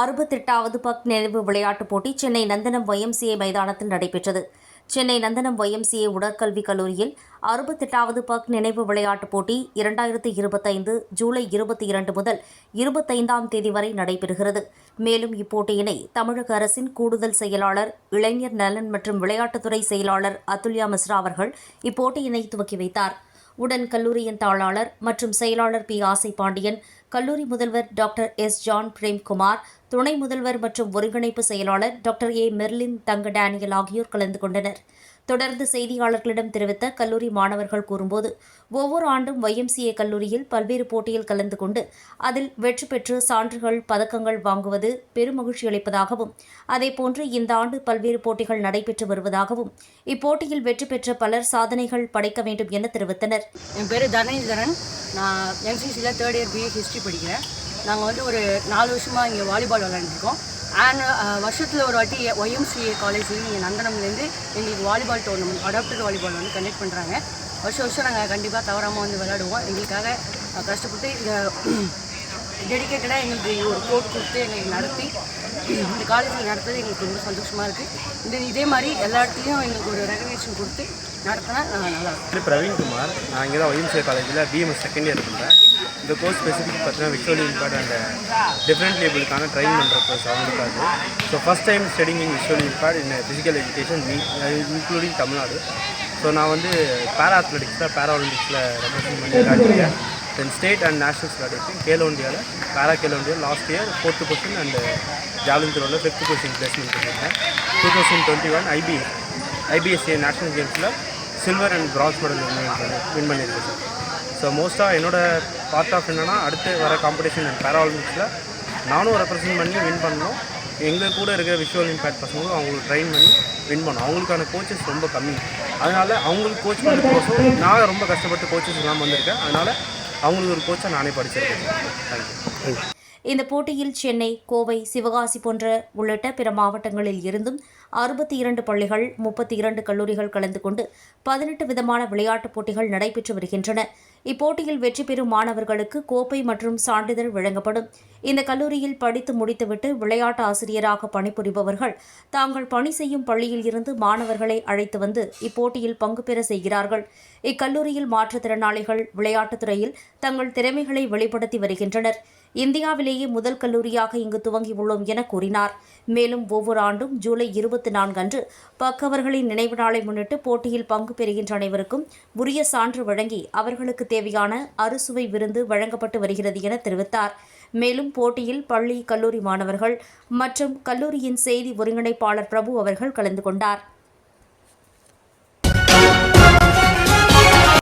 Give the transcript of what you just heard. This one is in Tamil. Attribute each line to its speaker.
Speaker 1: அறுபத்தெட்டாவது பக் நினைவு விளையாட்டுப் போட்டி சென்னை நந்தனம் ஒய்எம்சிஏ மைதானத்தில் நடைபெற்றது. சென்னை நந்தனம் ஒய்எம்சிஏ உடற்கல்வி கல்லூரியில் அறுபத்தெட்டாவது பக் நினைவு விளையாட்டுப் போட்டி இரண்டாயிரத்து இருபத்தைந்து ஜூலை இருபத்தி இரண்டு முதல் இருபத்தைந்தாம் தேதி வரை நடைபெறுகிறது. மேலும் இப்போட்டியினை தமிழக அரசின் கூடுதல் செயலாளர் இளைஞர் நலன் மற்றும் விளையாட்டுத்துறை செயலாளர் அதுல்யா மிஸ்ரா அவர்கள் இப்போட்டியினை துவக்கி வைத்தார். உடன் கல்லூரியின் தாளாளர் மற்றும் செயலாளர் பி. ஆசை பாண்டியன் கல்லூரி முதல்வர் டாக்டர் எஸ். ஜான் பிரேம்குமார் துணை முதல்வர் மற்றும் ஒருங்கிணைப்பு செயலாளர் doctor A. Merlin Thanga Daniel ஆகியோர் கலந்து கொண்டனர். தொடர்ந்து செய்தியாளர்களிடம் தெரிவித்த கல்லூரி மாணவர்கள் கூறும்போது ஒவ்வொரு ஆண்டும் ஒய்எம்சிஏ கல்லூரியில் பல்வேறு போட்டியில் கலந்து கொண்டு அதில் வெற்றி பெற்று சான்றுகள் பதக்கங்கள் வாங்குவது பெருமகிழ்ச்சி அளிப்பதாகவும் அதேபோன்று இந்த ஆண்டு பல்வேறு போட்டிகள் நடைபெற்று வருவதாகவும் இப்போட்டியில் வெற்றி பெற்ற பலர் சாதனைகள் படைக்க வேண்டும் என தெரிவித்தனர்.
Speaker 2: என் பேர் தனேந்திரன். நான் எம்சிசியில் தேர்ட் இயர் பிஏ ஹிஸ்ட்ரி படிக்கிறேன். நாங்கள் வந்து ஒரு நாலு வருஷமாக இங்கே வாலிபால் விளையாண்டுருக்கோம் அண்ட் வருஷத்தில் ஒரு வாட்டி ஒய்எம்சிஏ காலேஜ்லேயும் இங்கே நந்தனம்லேருந்து எங்களுக்கு வாலிபால் டோர்னமெண்ட் அடாப்டட் வாலிபால் வந்து கண்டக்ட் பண்ணுறாங்க வருஷம் வருஷம் நாங்கள் கண்டிப்பாக தவறாமல் வந்து விளையாடுவோம். எங்களுக்காக கஷ்டப்பட்டு இந்த டெடிக்கேட்டடாக எங்களுக்கு ஒரு கோட் கொடுத்து எங்களுக்கு நடத்தி இந்த காலேஜில் நடத்துறது எங்களுக்கு ரொம்ப சந்தோஷமாக இருக்குது இந்த இதே மாதிரி எல்லா இடத்துலையும் எங்களுக்கு ஒரு ரெகக்னேஷன் கொடுத்து நடத்தினா நல்லா இருக்கும்.
Speaker 3: பிரவீன்குமார் நான் இங்கே தான் ஒய்எம்சிஏ காலேஜில் பிஎம்எஸ் செகண்ட் இயர் பண்ணுறேன் இந்த கோர்ஸ் ஸ்பெசிஃபிக் பார்த்தீங்கன்னா விஷுவலி இம்பார்ட் அண்ட் டிஃப்ரெண்ட் லேபிளுக்கான ட்ரைன் பண்ணுற கோர்ஸ் அவங்களுக்காக so first time studying in visually impaired in physical education me including Tamil so நான் வந்து பேரா அத்லெட்டிக்ஸில் பேரா ஒலிம்பிக்ஸில் ரெப்ரசன்ட் பண்ணி விளையாடுறேன் தென் ஸ்டேட் அண்ட் நேஷனல்ஸ் விளையாடிருக்கேன் கேலோ இந்தியாவில் para Khelo India last year fourth position and javelin த்ரோவில் fifth question placement பண்ணியிருக்கேன். Two thousand twenty one IP IPSC national கேம்ஸில் silver and bronze medal win win பண்ணியிருக்கேன் சார் ஸோ மோஸ்ட்டாக என்னோட பார்ட் ஆஃப் என்னென்னா அடுத்து வர காம்படிஷன் அண்ட் பேராலிம்பிக்ஸில் நானும் ரெப்ரசென்ட் பண்ணி வின் பண்ணோம் எங்கள் கூட இருக்கிற விஷுவல் இம்பேக்ட் பசங்களும் அவங்களுக்கு ட்ரெயின் பண்ணி வின் பண்ணோம் அவங்களுக்கான கோச்சஸ் ரொம்ப கம்மி. அதனால் அவங்களுக்கு கோச் பண்ணுறதுக்கோசம் நான் ரொம்ப கஷ்டப்பட்டு கோச்சஸ் இல்லாமல் வந்திருக்கேன். அதனால் அவங்களுக்கு ஒரு கோச்சை நானே படிச்சிருக்கேன் தேங்க்யூ
Speaker 1: இந்த போட்டியில் சென்னை கோவை சிவகாசி போன்ற உள்ளிட்ட பிற மாவட்டங்களில் இருந்தும் அறுபத்தி இரண்டு பள்ளிகள் முப்பத்தி இரண்டு கல்லூரிகள் கலந்து கொண்டு பதினெட்டு விதமான விளையாட்டுப் போட்டிகள் நடைபெற்று வருகின்றன. இப்போட்டியில் வெற்றி பெறும் மாணவர்களுக்கு கோப்பை மற்றும் சான்றிதழ் வழங்கப்படும். இந்த கல்லூரியில் படித்து முடித்துவிட்டு விளையாட்டு ஆசிரியராக பணிபுரிபவர்கள் தாங்கள் பணி செய்யும் பள்ளியில் இருந்து மாணவர்களை அழைத்து வந்து இப்போட்டியில் பங்கு பெற செய்கிறார்கள். இக்கல்லூரியில் மாற்றுத்திறனாளிகள் விளையாட்டுத் துறையில் தங்கள் திறமைகளை வெளிப்படுத்தி வருகின்றனர். இந்தியாவிலேயே முதல் கல்லூரியாக இங்கு துவங்கியுள்ளோம் என கூறினார். மேலும் ஒவ்வொரு ஆண்டும் ஜூலை இருபத்தி நான்கு அன்று பக்கவர்களின் நினைவு நாளை முன்னிட்டு போட்டியில் பங்கு பெறுகின்ற அனைவருக்கும் உரிய சான்று வழங்கி அவர்களுக்கு தேவையான அறுசுவை விருந்து வழங்கப்பட்டு வருகிறது என தெரிவித்தார். மேலும் போட்டியில் பள்ளி கல்லூரி மாணவர்கள் மற்றும் கல்லூரியின் செய்தி ஒருங்கிணைப்பாளர் பிரபு அவர்கள் கலந்து கொண்டார்.